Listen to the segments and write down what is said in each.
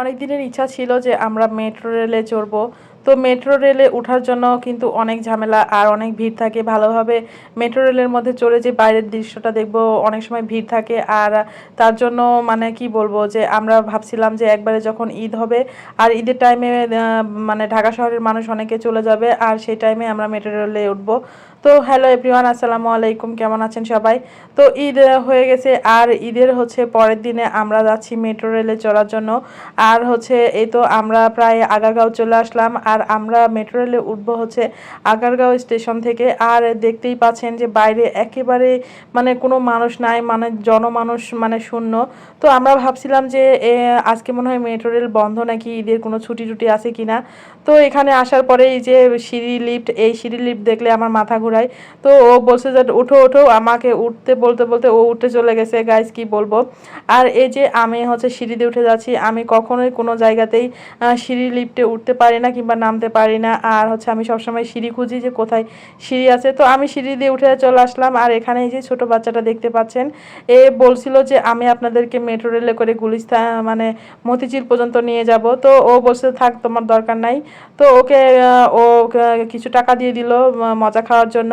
অনেক দিনের ইচ্ছা ছিল যে আমরা মেট্রো রেলে চড়বো। তো মেট্রো রেলে ওঠার জন্য কিন্তু অনেক ঝামেলা আর অনেক ভিড় থাকে। ভালোভাবে মেট্রো রেলের মধ্যে চড়ে যে বাইরের দৃশ্যটা দেখব, অনেক সময় ভিড় থাকে। আর তার জন্য মানে কি বলব যে আমরা ভাবছিলাম যে একবারে যখন ঈদ হবে, আর ঈদের টাইমে মানে ঢাকা শহরের মানুষ অনেকে চলে যাবে, আর সেই টাইমে আমরা মেট্রো রেলে উঠবো। তো হ্যালো এভরিওয়ান আসসালামু আলাইকুম, কেমন আছেন সবাই? তো ঈদ হয়ে গেছে, আর ঈদের হচ্ছে পরের দিনে আমরা যাচ্ছি মেট্রো রেলে চড়ার জন্য। আর হচ্ছে এই তো আমরা প্রায় আগারগাঁও চলে আসলাম আর আমরা মেট্রো রেলে উঠবো হচ্ছে আগারগাঁও স্টেশন থেকে। আর দেখতেই পাচ্ছেন যে বাইরে একেবারে মানে কোনো মানুষ নাই মানে জনমানুষ মানে শূন্য। তো আমরা ভাবছিলাম যে আজকে মনে হয় মেট্রো রেল বন্ধ নাকি ঈদের কোনো ছুটি টুটি আছে কিনা। তো এখানে আসার পরে এই যে সিঁড়ি লিফট এই সিঁড়ি লিফট দেখলে আমার মাথা ঘুরায়। তো ও বলছে যে উঠো ওঠো। আমাকে উঠতে বলতে বলতে ও উঠে চলে গেছে। গাইজ কি বলব? আর এই যে আমি হচ্ছে সিঁড়ি দিয়ে উঠে যাচ্ছি, আমি কখনোই কোনো জায়গাতেই সিঁড়ি লিফটে উঠতে পারি না কিংবা নামতে পারি না। আর হচ্ছে আমি সবসময় সিঁড়ি খুঁজি যে কোথায় সিঁড়ি আছে। তো আমি সিঁড়ি দিয়ে উঠে চলে আসলাম আর এখানে এই যে ছোটো বাচ্চাটা দেখতে পাচ্ছেন, এ বলছিল যে আমি আপনাদেরকে মেট্রো রেলে করে গুলিস্তান মানে মতিঝিল পর্যন্ত নিয়ে যাব। তো ও বলছে, থাক, তোমার দরকার নাই। তো ওকে ও কিছু টাকা দিয়ে দিল মজা খাওয়ার জন্য।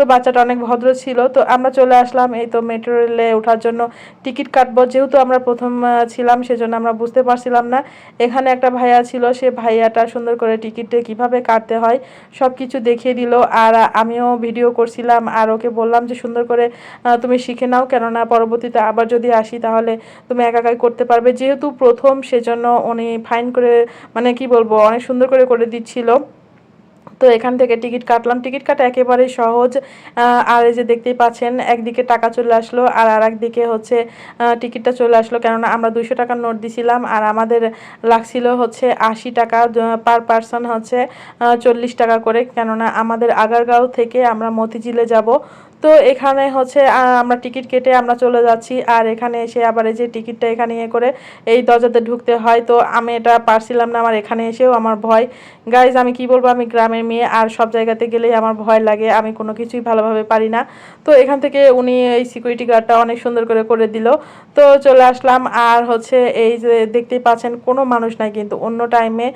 তো বাচ্চাটা অনেক ভদ্র ছিল, তো আমরা চলে আসলাম। এই তো মেট্রো রেলে ওঠার জন্য টিকিট কাটবো। যেহেতু আমরা প্রথম ছিলাম, সেজন্য আমরা বুঝতে পারছিলাম না। এখানে একটা ভাইয়া ছিল, সে ভাইয়াটা সুন্দর করে টিকিটে কীভাবে কাটতে হয় সব কিছু দেখিয়ে দিল। আর আমিও ভিডিও করছিলাম, আর ওকে বললাম যে, সুন্দর করে তুমি শিখে নাও। কেননা পরবর্তীতে আবার যদি আসি, তাহলে তুমি একাকাই করতে পারবে। যেহেতু প্রথম, সেজন্য উনি ফাইন করে মানে কি বলব, অনেক সুন্দর করে করে দিচ্ছিল। তো এখান থেকে টিকিট কাটলাম। টিকিট কাটা একেবারে সহজ। আর এই যে দেখতেই পাচ্ছেন, একদিকে টাকা চলে আসলো আর আর একদিকে হচ্ছে টিকিটটা চলে আসলো। কেননা আমরা দুশো টাকার নোট দিছিলাম আর আমাদের লাগছিল হচ্ছে আশি টাকা পার পারসন হচ্ছে চল্লিশ টাকা করে। কেননা আমাদের আগারগাঁও থেকে আমরা মতিঝিলে যাব। তো এখানে হচ্ছে আমরা টিকিট কেটে আমরা চলে যাচ্ছি। আর এখানে এসে আবার এই যে টিকিটটা এখানে ইয়ে করে এই দরজাতে ঢুকতে হয়। তো আমি এটা পারছিলাম না আমার এখানে এসেও আমার ভয়। গাইজ আমি কি বলব? আমি গ্রামের মেয়ে আর সব জায়গাতে গেলেই আমার ভয় লাগে। আমি কোনো কিছুই ভালোভাবে পারি না। তো এখান থেকে উনি এই সিকিউরিটি গার্ডটা অনেক সুন্দর করে করে দিল। তো চলে আসলাম। আর হচ্ছে এই যে দেখতেই পাচ্ছেন, কোনো মানুষ নাই কিন্তু। অন্য টাইমে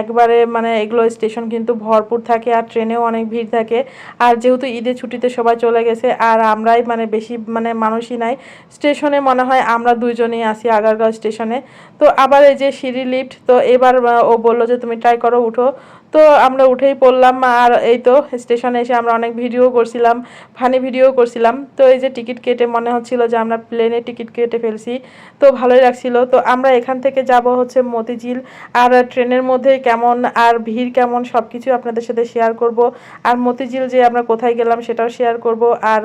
একবারে মানে এগুলো স্টেশন কিন্তু ভরপুর থাকে আর ট্রেনেও অনেক ভিড় থাকে। আর যেহেতু ঈদের ছুটিতে সবাই গেছে আর আমরাই মানে বেশি মানে মানুষই নাই। স্টেশনে মনে হয় আমরা দুজনেই আসি আগারগাঁও স্টেশনে। তো আবার এই যে সিঁড়ি লিফট তো এবার ও বলল যে তুমি ট্রাই করো, উঠো। তো আমরা উঠেই পড়লাম আর এই তো স্টেশনে এসে আমরা অনেক ভিডিও করছিলাম, ফানি ভিডিও করছিলাম। তো এই যে টিকিট কেটে মনে হচ্ছিল যে আমরা প্লেনে টিকিট কেটে ফেলছি, তো ভালোই লাগছিল। তো আমরা এখান থেকে যাব হচ্ছে মতিঝিল আর ট্রেনের মধ্যে কেমন আর ভিড় কেমন সব কিছু আপনাদের সাথে শেয়ার করব। আর মতিঝিল যে আমরা কোথায় গেলাম সেটাও শেয়ার করব। আর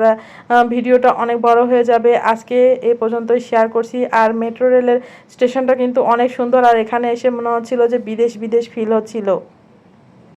ভিডিওটা অনেক বড় হয়ে যাবে। আজকে এ পর্যন্তই শেয়ার করছি। আর মেট্রো রেলের স্টেশনটা কিন্তু অনেক সুন্দর। আর এখানে এসে মনে হচ্ছিল যে বিদেশ বিদেশ ফিল হচ্ছিল।